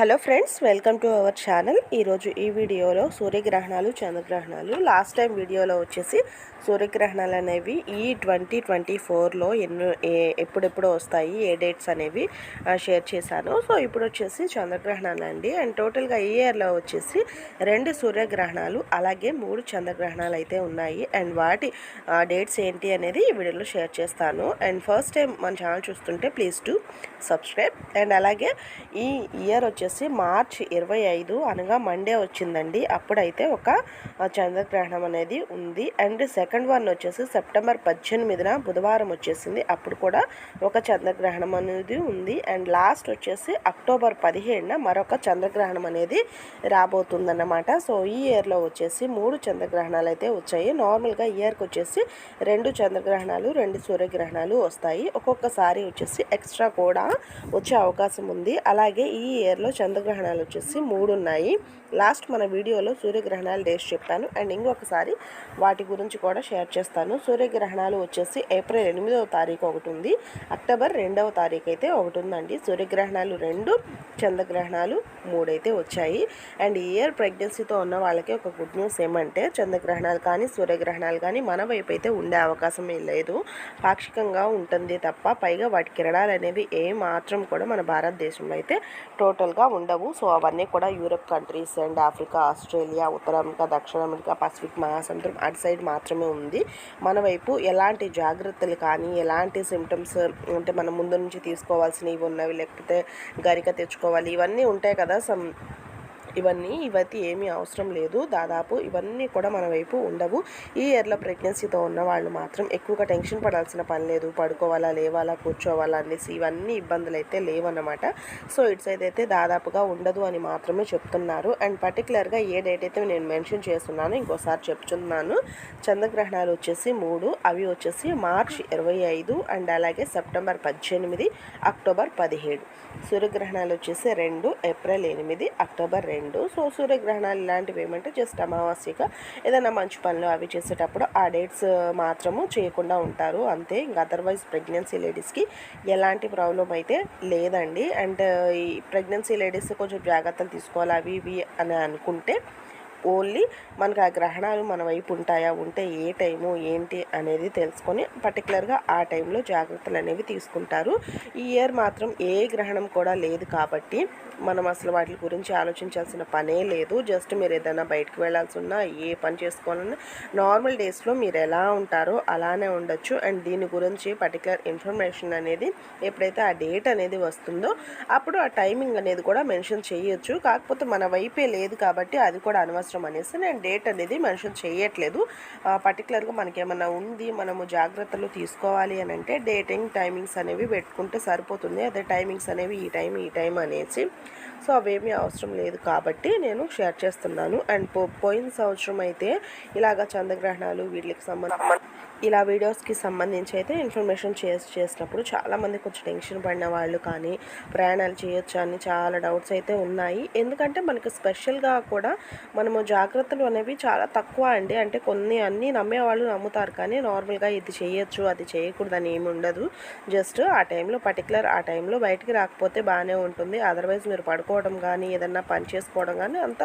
Hello friends welcome to our channel. ఈరోజు ఈ వీడియోలో సూర్యగ్రహణాలు చంద్రగ్రహణాలు లాస్ట్ టైం వీడియోలో వచ్చేసి సూర్యగ్రహణాలు అనేవి ఈ ట్వంటీ ట్వంటీ ఫోర్లో ఎన్నో ఏ- ఎప్పుడెప్పుడు వస్తాయి ఏ డేట్స్ అనేవి షేర్ చేశాను. సో ఇప్పుడు వచ్చేసి చంద్రగ్రహణాలు అండి. అండ్ టోటల్గా ఈ ఇయర్లో వచ్చేసి రెండు సూర్యగ్రహణాలు అలాగే మూడు చంద్రగ్రహణాలు అయితే ఉన్నాయి. అండ్ వాటి డేట్స్ ఏంటి అనేది ఈ వీడియోలో షేర్ చేస్తాను. అండ్ ఫస్ట్ టైం మన ఛానల్ చూస్తుంటే ప్లీజ్ టు సబ్స్క్రైబ్. అండ్ అలాగే ఈ ఇయర్ వచ్చేసి మార్చ్ ఇరవై ఐదు అనగా మండే వచ్చిందండి. అప్పుడైతే ఒక చంద్రగ్రహణం అనేది ఉంది. అండ్ సెకండ్ వన్ వచ్చేసి సెప్టెంబర్ పద్దెనిమిదిన బుధవారం వచ్చేసింది. అప్పుడు కూడా ఒక చంద్రగ్రహణం అనేది ఉంది. అండ్ లాస్ట్ వచ్చేసి అక్టోబర్ పదిహేడున మరొక చంద్రగ్రహణం అనేది రాబోతుందన్నమాట. సో ఈ ఇయర్లో వచ్చేసి మూడు చంద్రగ్రహణాలు అయితే వచ్చాయి. నార్మల్గా ఇయర్కి వచ్చేసి రెండు చంద్రగ్రహణాలు రెండు సూర్యగ్రహణాలు వస్తాయి. ఒక్కొక్కసారి వచ్చేసి ఎక్స్ట్రా కూడా వచ్చే అవకాశం ఉంది. అలాగే ఈ ఇయర్లో చంద్రగ్రహణాలు వచ్చేసి మూడు ఉన్నాయి. లాస్ట్ మన వీడియోలో సూర్యగ్రహణాలు డేస్ చెప్పాను. అండ్ ఇంకొకసారి వాటి గురించి కూడా షేర్ చేస్తాను. సూర్యగ్రహణాలు వచ్చేసి ఏప్రిల్ ఎనిమిదవ తారీఖు ఒకటి ఉంది. అక్టోబర్ రెండవ తారీఖు అయితే ఒకటి ఉందండి. సూర్యగ్రహణాలు రెండు చంద్రగ్రహణాలు మూడైతే వచ్చాయి. అండ్ ఇయర్ ప్రెగ్నెన్సీతో ఉన్న వాళ్ళకి ఒక గుడ్ న్యూస్ ఏమంటే చంద్రగ్రహణాలు కానీ సూర్యగ్రహణాలు కానీ మన వైపు అయితే ఉండే అవకాశమే లేదు. పాక్షికంగా ఉంటుంది తప్ప పైగా వాటి కిరణాలు అనేవి ఏ మాత్రం కూడా మన భారతదేశంలో అయితే టోటల్గా ఉండవు. సో అవన్నీ కూడా Europe countries and Africa Australia Uttara America దక్షిణ అమెరికా పసిఫిక్ మహాసముద్రం అటు సైడ్ మాత్రమే ఉంది. మన వైపు ఎలాంటి జాగ్రత్తలు కానీ ఎలాంటి సిమ్టమ్స్ అంటే మనం ముందు నుంచి తీసుకోవాల్సినవి ఉన్నవి లేకపోతే గరిక తెచ్చుకోవాలి ఇవన్నీ ఉంటాయి కదా. సమ్ ఇవన్నీ ఇవైతే ఏమీ అవసరం లేదు. దాదాపు ఇవన్నీ కూడా మన వైపు ఉండవు. ఈ ఇయర్లో ప్రెగ్నెన్సీతో ఉన్న వాళ్ళు మాత్రం ఎక్కువగా టెన్షన్ పడాల్సిన పని లేదు. పడుకోవాలా లేవాలా కూర్చోవాలా అనేసి ఇవన్నీ ఇబ్బందులు అయితే లేవన్నమాట. సో ఇటు సైడ్ అయితే దాదాపుగా ఉండదు అని మాత్రమే చెప్తున్నారు. అండ్ పర్టికులర్గా ఏ డేట్ అయితే నేను మెన్షన్ చేస్తున్నాను ఇంకోసారి చెప్తున్నాను. చంద్రగ్రహణాలు వచ్చేసి మూడు అవి వచ్చేసి మార్చ్ ఇరవై ఐదు అండ్ అలాగే సెప్టెంబర్ పద్దెనిమిది అక్టోబర్ పదిహేడు. సూర్యగ్రహణాలు వచ్చేసి రెండు ఏప్రిల్ ఎనిమిది అక్టోబర్ రెండు. సో సూర్యగ్రహణాలు ఇలాంటివి ఏమంటే జస్ట్ అమావాస్యగా ఏదైనా మంచి పనులు అవి చేసేటప్పుడు ఆ డేట్స్ మాత్రము చేయకుండా ఉంటారు. అంతే. ఇంకా అదర్వైజ్ ప్రెగ్నెన్సీ లేడీస్కి ఎలాంటి ప్రాబ్లం అయితే లేదండి. అండ్ ఈ ప్రెగ్నెన్సీ లేడీస్ కొంచెం జాగ్రత్తలు తీసుకోవాలి అవి ఇవి అని అనుకుంటే ఓన్లీ మనకు ఆ గ్రహణాలు మన వైపు ఉంటాయా ఉంటే ఏ టైము ఏంటి అనేది తెలుసుకొని పర్టికులర్గా ఆ టైంలో జాగ్రత్తలు అనేవి తీసుకుంటారు. ఈ ఇయర్ మాత్రం ఏ గ్రహణం కూడా లేదు కాబట్టి మనం అసలు వాటి గురించి ఆలోచించాల్సిన పనే లేదు. జస్ట్ మీరు ఏదైనా బయటకు వెళ్ళాల్సి ఉన్నా ఏ పని చేసుకోవాలన్నా నార్మల్ డేస్లో మీరు ఎలా ఉంటారో అలానే ఉండొచ్చు. అండ్ దీని గురించి పర్టికులర్ ఇన్ఫర్మేషన్ అనేది ఎప్పుడైతే ఆ డేట్ అనేది వస్తుందో అప్పుడు ఆ టైమింగ్ అనేది కూడా మెన్షన్ చేయొచ్చు. కాకపోతే మన వైపే లేదు కాబట్టి అది కూడా అనవసరం. అవసరం అనేసి నేను డేట్ అనేది మెన్షన్ చేయట్లేదు. పర్టికులర్గా మనకేమన్నా ఉంది మనము జాగ్రత్తలు తీసుకోవాలి అని అంటే డేటింగ్ టైమింగ్స్ అనేవి పెట్టుకుంటే సరిపోతుంది. అదే టైమింగ్స్ అనేవి ఈ టైం ఈ టైం అనేసి. సో అవేమీ అవసరం లేదు కాబట్టి నేను షేర్ చేస్తున్నాను. అండ్ పో పోయిన సంవత్సరం అయితే ఇలాగ చంద్రగ్రహణాలు వీటికి సంబంధించి ఇలా వీడియోస్కి సంబంధించి అయితే ఇన్ఫర్మేషన్ చేసి చేసినప్పుడు చాలామంది కొంచెం టెన్షన్ పడిన వాళ్ళు కానీ ప్రయాణాలు చేయొచ్చు అని చాలా డౌట్స్ అయితే ఉన్నాయి. ఎందుకంటే మనకి స్పెషల్గా కూడా మనము జాగ్రత్తలు అనేవి చాలా తక్కువ అండి. అంటే కొన్ని అన్నీ నమ్మేవాళ్ళు నమ్ముతారు కానీ నార్మల్గా ఇది చేయొచ్చు అది చేయకూడదు అని ఏమి ఉండదు. జస్ట్ ఆ టైంలో పర్టికులర్ ఆ టైంలో బయటికి రాకపోతే బాగానే ఉంటుంది. అదర్వైజ్ మీరు పడుకోవడం కానీ ఏదన్నా పని చేసుకోవడం కానీ అంత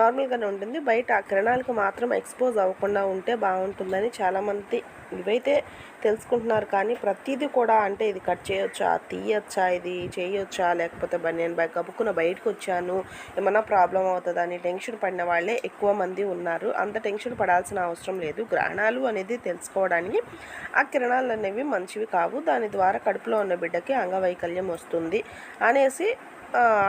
నార్మల్గానే ఉంటుంది. బయట ఆ కిరణాలకు మాత్రం ఎక్స్పోజ్ అవ్వకుండా ఉంటే బాగుంటుందని చాలామంది ఇవైతే తెలుసుకుంటున్నారు. కానీ ప్రతిదీ కూడా అంటే ఇది కట్ చేయొచ్చా తీయొచ్చా ఇది చేయొచ్చా లేకపోతే బనియన్ బ్యాగ్ కప్పుకున్న బయటకు వచ్చాను ఏమన్నా ప్రాబ్లం అవుతుందని టెన్షన్ పడిన వాళ్ళే ఎక్కువ మంది ఉన్నారు. అంత టెన్షన్ పడాల్సిన అవసరం లేదు. గ్రహణాలు అనేది తెలుసుకోవడానికి ఆ కిరణాలు అనేవి మంచివి కావు. దాని ద్వారా కడుపులో ఉన్న బిడ్డకి అంగవైకల్యం వస్తుంది అనేసి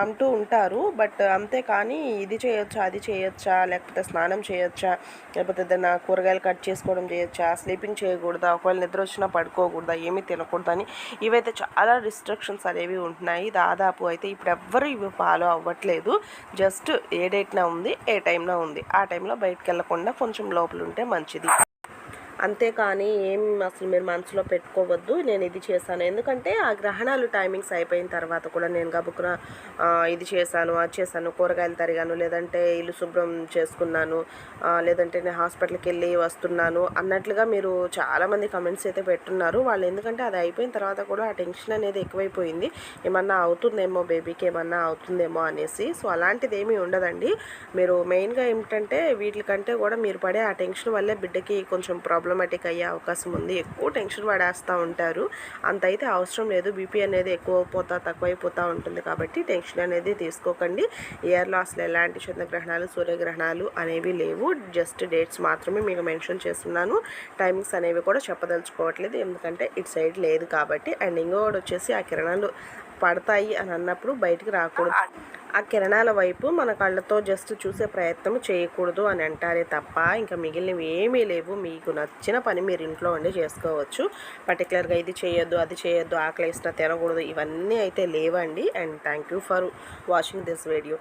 అంటూ ఉంటారు. బట్ అంతే కానీ ఇది చేయొచ్చా అది చేయొచ్చా లేకపోతే స్నానం చేయొచ్చా లేకపోతే ఏదైనా కూరగాయలు కట్ చేసుకోవడం చేయొచ్చా స్లీపింగ్ చేయకూడదా ఒకవేళ నిద్ర వచ్చినా పడుకోకూడదా ఏమీ తినకూడదని ఇవైతే చాలా రిస్ట్రిక్షన్స్ అనేవి ఉంటున్నాయి. దాదాపు అయితే ఇప్పుడు ఎవ్వరు ఇవి ఫాలో అవ్వట్లేదు. జస్ట్ ఏ డేట్న ఉంది ఏ టైంలో ఉంది. ఆ టైంలో బయటకు వెళ్ళకుండా కొంచెం లోపల ఉంటే మంచిది. అంతేకాని ఏం అసలు మీరు మనసులో పెట్టుకోవద్దు నేను ఇది చేశాను. ఎందుకంటే ఆ గ్రహణాలు టైమింగ్స్ అయిపోయిన తర్వాత కూడా నేను గబుక్కున ఇది చేశాను అది చేశాను కూరగాయలు తరిగాను లేదంటే ఇల్లు శుభ్రం చేసుకున్నాను లేదంటే నేను హాస్పిటల్కి వెళ్ళి వస్తున్నాను అన్నట్లుగా మీరు చాలామంది కమెంట్స్ అయితే పెట్టున్నారు. వాళ్ళు ఎందుకంటే అది అయిపోయిన తర్వాత కూడా ఆ టెన్షన్ అనేది ఎక్కువైపోయింది. ఏమన్నా అవుతుందేమో బేబీకి ఏమన్నా అవుతుందేమో అనేసి. సో అలాంటిది ఏమీ ఉండదండి. మీరు మెయిన్గా ఏమిటంటే వీటికంటే కూడా మీరు పడే ఆ టెన్షన్ వల్లే బిడ్డకి కొంచెం ప్రాబ్లం ప్రాబ్లమాటిక్ అయ్యే అవకాశం ఉంది. ఎక్కువ టెన్షన్ పడేస్తూ ఉంటారు. అంత అయితే అవసరం లేదు. బీపీ అనేది ఎక్కువ అయిపోతా తక్కువైపోతూ ఉంటుంది కాబట్టి టెన్షన్ అనేది తీసుకోకండి. ఇయర్ అసలు ఎలాంటి చంద్రగ్రహణాలు సూర్యగ్రహణాలు అనేవి లేవు. జస్ట్ డేట్స్ మాత్రమే మీకు మెన్షన్ చేస్తున్నాను. టైమింగ్స్ అనేవి కూడా చెప్పదలుచుకోవట్లేదు. ఎందుకంటే ఇటు సైడ్ లేదు కాబట్టి. అండ్ ఇంకోటి వచ్చేసి ఆ కిరణాలు పడతాయి అని అన్నప్పుడు బయటికి రాకూడదు. ఆ కిరణాల వైపు మన కళ్ళతో జస్ట్ చూసే ప్రయత్నం చేయకూడదు అని అంటారే తప్ప ఇంకా మిగిలినవి ఏమీ లేవు. మీకు నచ్చిన పని మీరు ఇంట్లో ఉండి చేసుకోవచ్చు. పర్టికులర్గా ఇది చేయొద్దు అది చేయొద్దు ఆకలి ఇష్టం తినకూడదు ఇవన్నీ అయితే లేవండి. And thank you for watching this video